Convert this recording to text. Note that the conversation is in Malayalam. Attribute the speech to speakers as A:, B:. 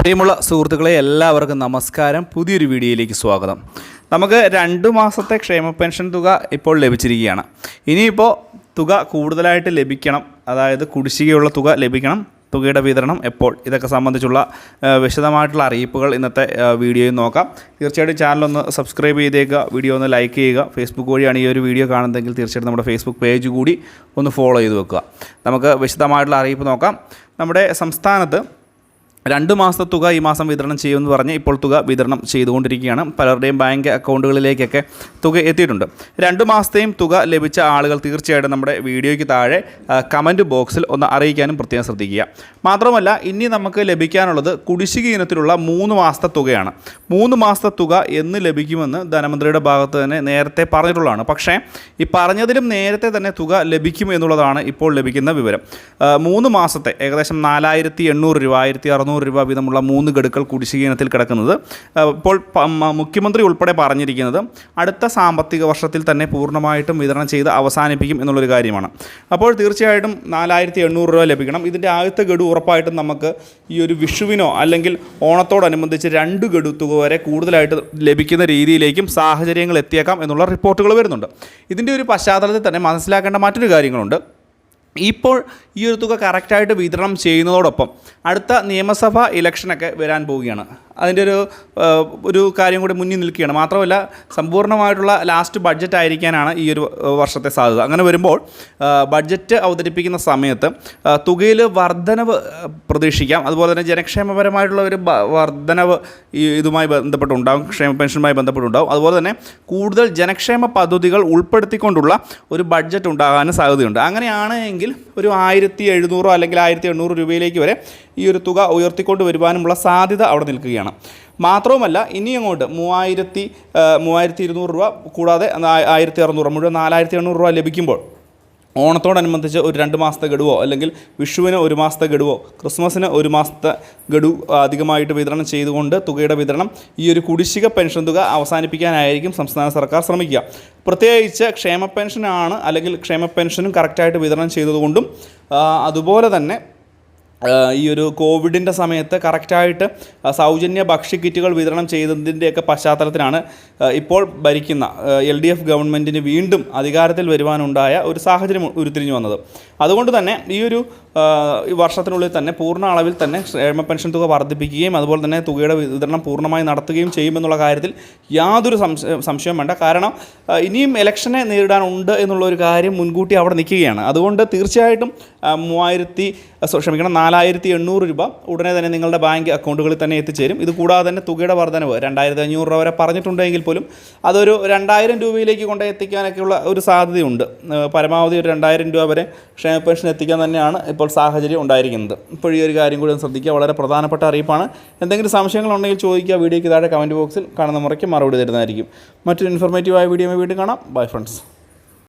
A: പ്രിയമുള്ള സുഹൃത്തുക്കളെ എല്ലാവർക്കും നമസ്കാരം. പുതിയൊരു വീഡിയോയിലേക്ക് സ്വാഗതം. നമുക്ക് രണ്ട് മാസത്തെ ക്ഷേമ പെൻഷൻ തുക ഇപ്പോൾ ലഭിച്ചിരിക്കുകയാണ്. ഇനിയിപ്പോൾ തുക കൂടുതലായിട്ട് ലഭിക്കണം അതായത് കുടിശ്ശികയുള്ള തുക ലഭിക്കണം തുകയുടെ വിതരണം എപ്പോൾ ഇതൊക്കെ സംബന്ധിച്ചുള്ള വിശദമായിട്ടുള്ള അറിയിപ്പുകൾ ഇന്നത്തെ വീഡിയോയിൽ നോക്കാം. തീർച്ചയായിട്ടും ചാനലൊന്ന് സബ്സ്ക്രൈബ് ചെയ്തേക്കുക വീഡിയോ ഒന്ന് ലൈക്ക് ചെയ്യുക. ഫേസ്ബുക്ക് വഴിയാണ് ഈ ഒരു വീഡിയോ കാണുന്നതെങ്കിൽ തീർച്ചയായിട്ടും നമ്മുടെ ഫേസ്ബുക്ക് പേജ് കൂടി ഒന്ന് ഫോളോ ചെയ്ത് വെക്കുക. നമുക്ക് വിശദമായിട്ടുള്ള അറിയിപ്പ് നോക്കാം. നമ്മുടെ സംസ്ഥാനത്ത് രണ്ട് മാസത്തെ തുക ഈ മാസം വിതരണം ചെയ്യുമെന്ന് പറഞ്ഞ് ഇപ്പോൾ തുക വിതരണം ചെയ്തുകൊണ്ടിരിക്കുകയാണ്. പലരുടെയും ബാങ്ക് അക്കൗണ്ടുകളിലേക്കൊക്കെ തുക എത്തിയിട്ടുണ്ട്. രണ്ട് മാസത്തെയും തുക ലഭിച്ച ആളുകൾ തീർച്ചയായിട്ടും നമ്മുടെ വീഡിയോയ്ക്ക് താഴെ കമന്റ് ബോക്സിൽ ഒന്ന് അറിയിക്കാനും പ്രത്യേകം ശ്രദ്ധിക്കുക. മാത്രമല്ല ഇനി നമുക്ക് ലഭിക്കാനുള്ളത് കുടിശ്ശിക ഇനത്തിലുള്ള മൂന്ന് മാസത്തെ തുകയാണ്. മൂന്ന് മാസത്തെ തുക എന്ന് ലഭിക്കുമെന്ന് ധനമന്ത്രിയുടെ ഭാഗത്ത് തന്നെ നേരത്തെ പറഞ്ഞിട്ടുള്ളതാണ്. പക്ഷേ ഈ പറഞ്ഞതിലും നേരത്തെ തന്നെ തുക ലഭിക്കും എന്നുള്ളതാണ് ഇപ്പോൾ ലഭിക്കുന്ന വിവരം. മൂന്ന് മാസത്തെ ഏകദേശം നാലായിരത്തി എണ്ണൂറ് രൂപ ആയിരത്തി അറുന്നൂറ് രൂപ വീതമുള്ള മൂന്ന് ഗഡുക്കൾ കുടിശ്ശിക ഇനത്തിൽ കിടക്കുന്നത്. ഇപ്പോൾ മുഖ്യമന്ത്രി ഉൾപ്പെടെ പറഞ്ഞിരിക്കുന്നത് അടുത്ത സാമ്പത്തിക വർഷത്തിൽ തന്നെ പൂർണമായിട്ടും വിതരണം ചെയ്ത് അവസാനിപ്പിക്കും എന്നുള്ളൊരു കാര്യമാണ്. അപ്പോൾ തീർച്ചയായിട്ടും നാലായിരത്തി എണ്ണൂറ് രൂപ ലഭിക്കണം. ഇതിന്റെ ആദ്യത്തെ ഗഡു ഉറപ്പായിട്ടും നമുക്ക് ഈ ഒരു വിഷുവിനോ അല്ലെങ്കിൽ ഓണത്തോടനുബന്ധിച്ച് രണ്ട് ഗഡു തുക വരെ കൂടുതലായിട്ട് ലഭിക്കുന്ന രീതിയിലേക്കും സാഹചര്യങ്ങൾ എത്തിയേക്കാം എന്നുള്ള റിപ്പോർട്ടുകൾ വരുന്നുണ്ട്. ഇതിന്റെ ഒരു പശ്ചാത്തലത്തിൽ തന്നെ മനസ്സിലാക്കേണ്ട മറ്റൊരു കാര്യങ്ങളുണ്ട്. ഇപ്പോൾ ഈ ഒരു തുക കറക്റ്റായിട്ട് വിതരണം ചെയ്യുന്നതോടൊപ്പം അടുത്ത നിയമസഭാ ഇലക്ഷനൊക്കെ വരാൻ പോവുകയാണ്. അതിന്റെ ഒരു ഒരു കാര്യം കൂടി മുന്നിൽ നിൽക്കുകയാണ്. മാത്രമല്ല സമ്പൂർണമായിട്ടുള്ള ലാസ്റ്റ് ബഡ്ജറ്റ് ആയിരിക്കാനാണ് ഈ ഒരു വർഷത്തെ സാധ്യത. അങ്ങനെ വരുമ്പോൾ ബഡ്ജറ്റ് അവതരിപ്പിക്കുന്ന സമയത്ത് തുകയിൽ വർധനവ് പ്രതീക്ഷിക്കാം. അതുപോലെ തന്നെ ജനക്ഷേമപരമായിട്ടുള്ള ഒരു വർധനവ് ഇതുമായി ബന്ധപ്പെട്ടുണ്ടാകും ക്ഷേമ പെൻഷനുമായി ബന്ധപ്പെട്ടുണ്ടാകും അതുപോലെ തന്നെ കൂടുതൽ ജനക്ഷേമ പദ്ധതികൾ ഉൾപ്പെടുത്തിക്കൊണ്ടുള്ള ഒരു ബഡ്ജറ്റ് ഉണ്ടാകാനും സാധ്യതയുണ്ട്. അങ്ങനെയാണ് എങ്കിൽ ഒരു ആയിരത്തി എഴുന്നൂറോ അല്ലെങ്കിൽ ആയിരത്തി എണ്ണൂറ് രൂപയിലേക്ക് വരെ ഈ ഒരു തുക ഉയർത്തിക്കൊണ്ട് വരുവാനുമുള്ള സാധ്യത അവിടെ നിൽക്കുകയാണ്. മാത്രവുമല്ല ഇനി അങ്ങോട്ട് മൂവായിരത്തി മൂവായിരത്തി ഇരുന്നൂറ് രൂപ കൂടാതെ ആയിരത്തി അറുന്നൂറ് മുഴുവൻ നാലായിരത്തി എണ്ണൂറ് രൂപ ലഭിക്കുമ്പോൾ ഓണത്തോടനുബന്ധിച്ച് ഒരു രണ്ട് മാസത്തെ ഗഡുവോ അല്ലെങ്കിൽ വിഷുവിന് ഒരു മാസത്തെ ഗഡുവോ ക്രിസ്മസിന് ഒരു മാസത്തെ ഗഡു അധികമായിട്ട് വിതരണം ചെയ്തുകൊണ്ട് തുകയുടെ വിതരണം ഈ ഒരു കുടിശ്ശിക പെൻഷൻ തുക അവസാനിപ്പിക്കാനായിരിക്കും സംസ്ഥാന സർക്കാർ ശ്രമിക്കുക. പ്രത്യേകിച്ച് ക്ഷേമ പെൻഷനാണ് അല്ലെങ്കിൽ ക്ഷേമ പെൻഷനും കറക്റ്റായിട്ട് വിതരണം ചെയ്തതുകൊണ്ടും അതുപോലെ തന്നെ ഈ ഒരു കോവിഡിന്റെ സമയത്ത് കറക്റ്റായിട്ട് സൗജന്യ ഭക്ഷ്യക്കിറ്റുകൾ വിതരണം ചെയ്തതിന്റെയൊക്കെ പശ്ചാത്തലത്തിലാണ് ഇപ്പോൾ ഭരിക്കുന്ന എൽ ഡി എഫ് ഗവൺമെന്റിന് വീണ്ടും അധികാരത്തിൽ വരുവാനുണ്ടായ ഒരു സാഹചര്യം ഉരുത്തിരിഞ്ഞു വന്നത്. അതുകൊണ്ട് തന്നെ ഈ ഒരു വർഷത്തിനുള്ളിൽ തന്നെ പൂർണ അളവിൽ തന്നെ ക്ഷേമ പെൻഷൻ തുക വർദ്ധിപ്പിക്കുകയും അതുപോലെ തന്നെ തുകയുടെ വിതരണം പൂർണമായി നടത്തുകയും ചെയ്യുമെന്നുള്ള കാര്യത്തിൽ യാതൊരു സംശയം വേണ്ട. കാരണം ഇനിയും ഇലക്ഷനെ നേരിടാനുണ്ട് എന്നുള്ള ഒരു കാര്യം മുൻകൂട്ടി അവിടെ നിൽക്കുകയാണ്. അതുകൊണ്ട് തീർച്ചയായിട്ടും മൂവായിരത്തി ക്ഷമിക്കണം നാലായിരത്തി എണ്ണൂറ് രൂപ ഉടനെ തന്നെ നിങ്ങളുടെ ബാങ്ക് അക്കൗണ്ടുകളിൽ തന്നെ എത്തിച്ചേരും. ഇത് കൂടാതെ തന്നെ തുകയുടെ വർധനവ് രണ്ടായിരത്തി അഞ്ഞൂറ് രൂപ വരെ പറഞ്ഞിട്ടുണ്ടെങ്കിൽ പോലും അതൊരു രണ്ടായിരം രൂപയിലേക്ക് കൊണ്ട് എത്തിക്കാനൊക്കെയുള്ള ഒരു സാധ്യതയുണ്ട്. പരമാവധി ഒരു രണ്ടായിരം രൂപ വരെ ക്ഷേമ പെൻഷൻ എത്തിക്കാൻ തന്നെയാണ് ഇപ്പോൾ സാഹചര്യം ഉണ്ടായിരിക്കുന്നത്. ഇപ്പോൾ ഈ ഒരു കാര്യം കൂടി ശ്രദ്ധിക്കുക. വളരെ പ്രധാനപ്പെട്ട അറിയിപ്പാണ്. എന്തെങ്കിലും സംശയങ്ങളുണ്ടെങ്കിൽ ചോദിക്കുക. വീഡിയോയ്ക്ക് താഴെ കമന്റ് ബോക്സിൽ കാണുന്ന മുറയ്ക്ക് മറുപടി തരുന്നതായിരിക്കും. മറ്റൊരു ഇൻഫോർമേറ്റീവായ വീഡിയോ വീണ്ടും കാണാം. Bye friends